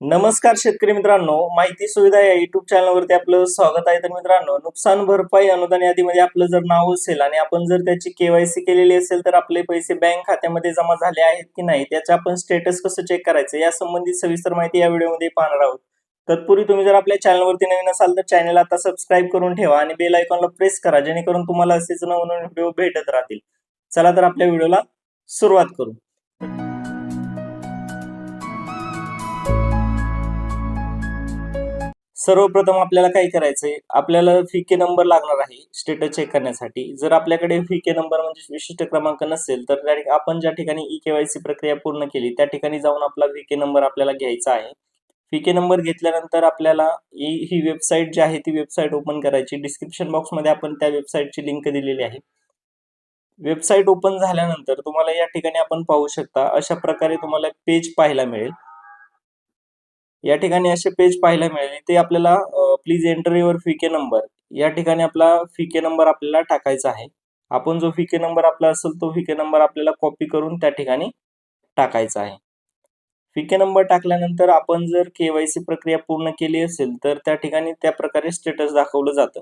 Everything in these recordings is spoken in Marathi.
नमस्कार शेतकरी मित्रांनो माहिती सुविधा या युट्यूब चॅनलवरती आपलं स्वागत आहे. तर मित्रांनो नुकसान भरपाई अनुदान यादीमध्ये आपलं जर नाव असेल आणि आपण जर त्याची केवायसी केलेली असेल तर आपले पैसे बँक खात्यामध्ये जमा झाले आहेत की नाही त्याचं आपण स्टेटस कसं चेक करायचं या संबंधित सविस्तर माहिती या व्हिडिओमध्ये पाहणार आहोत. तत्पूर्वी तुम्ही जर आपल्या चॅनलवरती नवीन असाल तर चॅनल आता सबस्क्राईब करून ठेवा आणि बेल आयकॉनला प्रेस करा जेणेकरून तुम्हाला असेच नवनवीन व्हिडिओ भेटत राहतील. चला तर आपल्या व्हिडिओला सुरुवात करू. सर्वप्रथम आपल्याला काय करायचंय? आपल्याला फीके नंबर लागणार आहे स्टेटस चेक करण्यासाठी. जर आपल्याकडे फिके नंबर म्हणजे विशिष्ट क्रमांक नसेल तर त्या आपण ज्या ठिकाणी ई केवायसी प्रक्रिया पूर्ण केली त्या ठिकाणी जाऊन आपला फिके नंबर आपल्याला घ्यायचा आहे. फीके नंबर घेतल्यानंतर आपल्याला ही ही वेबसाईट जी आहे ती वेबसाईट ओपन करायची. डिस्क्रिप्शन बॉक्समध्ये आपण त्या वेबसाईटची लिंक दिलेली आहे. वेबसाईट ओपन झाल्यानंतर तुम्हाला या ठिकाणी आपण पाहू शकता अशा प्रकारे तुम्हाला पेज पाहायला मिळेल. या ठिकाणी असे पेज पाहायला मिळेल. ते आपल्याला प्लीज एंटर युअर फीके नंबर या ठिकाणी आपला फीके नंबर आपल्याला टाकायचा आहे. आपण जो फीके नंबर आपला असेल तो फीके नंबर आपल्याला कॉपी करून त्या ठिकाणी टाकायचा आहे. फीके नंबर टाकल्यानंतर आपण जर केवायसी प्रक्रिया पूर्ण केली असेल तर त्या ठिकाणी त्या प्रकारे स्टेटस दाखवलं जातं.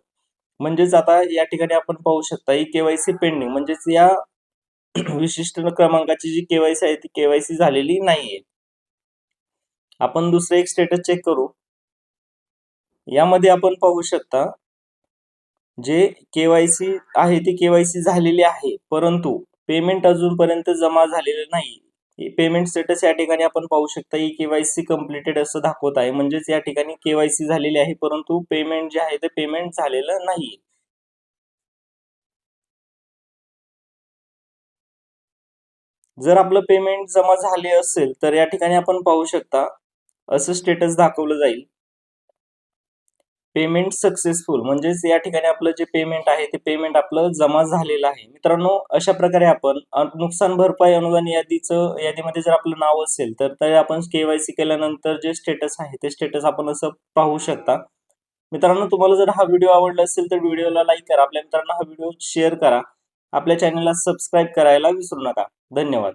म्हणजेच आता या ठिकाणी आपण पाहू शकता ही केवायसी पेंडिंग म्हणजेच या विशिष्ट क्रमांकाची जी केवायसी आहे ती केवायसी झालेली नाहीये. आपण दुसरे एक स्टेटस चेक करू. यामध्ये आपण पाहू शकता जे केवायसी आहे ती केवायसी झालेली आहे परंतु पेमेंट अजूनपर्यंत जमा झालेलं नाही. पेमेंट स्टेटस या ठिकाणी आपण पाहू शकता ही केवायसी कम्प्लिटेड असं दाखवत आहे. म्हणजेच या ठिकाणी केवायसी झालेली आहे परंतु पेमेंट जे आहे ते पेमेंट झालेलं नाही. जर आपलं पेमेंट जमा झाले असेल तर या ठिकाणी आपण पाहू शकता असं स्टेटस दाखवलं जाईल. पेमेंट सक्सेसफुल म्हणजेच या ठिकाणी आपलं जे पेमेंट आहे ते पेमेंट आपलं जमा झालेलं आहे. मित्रांनो अशा प्रकारे आपण नुकसान भरपाई अनुदान यादीचं यादीमध्ये जर आपलं नाव असेल तर ते आपण केवायसी केल्यानंतर जे स्टेटस आहे ते स्टेटस आपण असं पाहू शकता. मित्रांनो तुम्हाला जर हा व्हिडिओ आवडला असेल तर व्हिडिओला लाईक करा. आपल्या मित्रांना हा व्हिडिओ शेअर करा. आपल्या चॅनलला सबस्क्राईब करायला विसरू नका. धन्यवाद.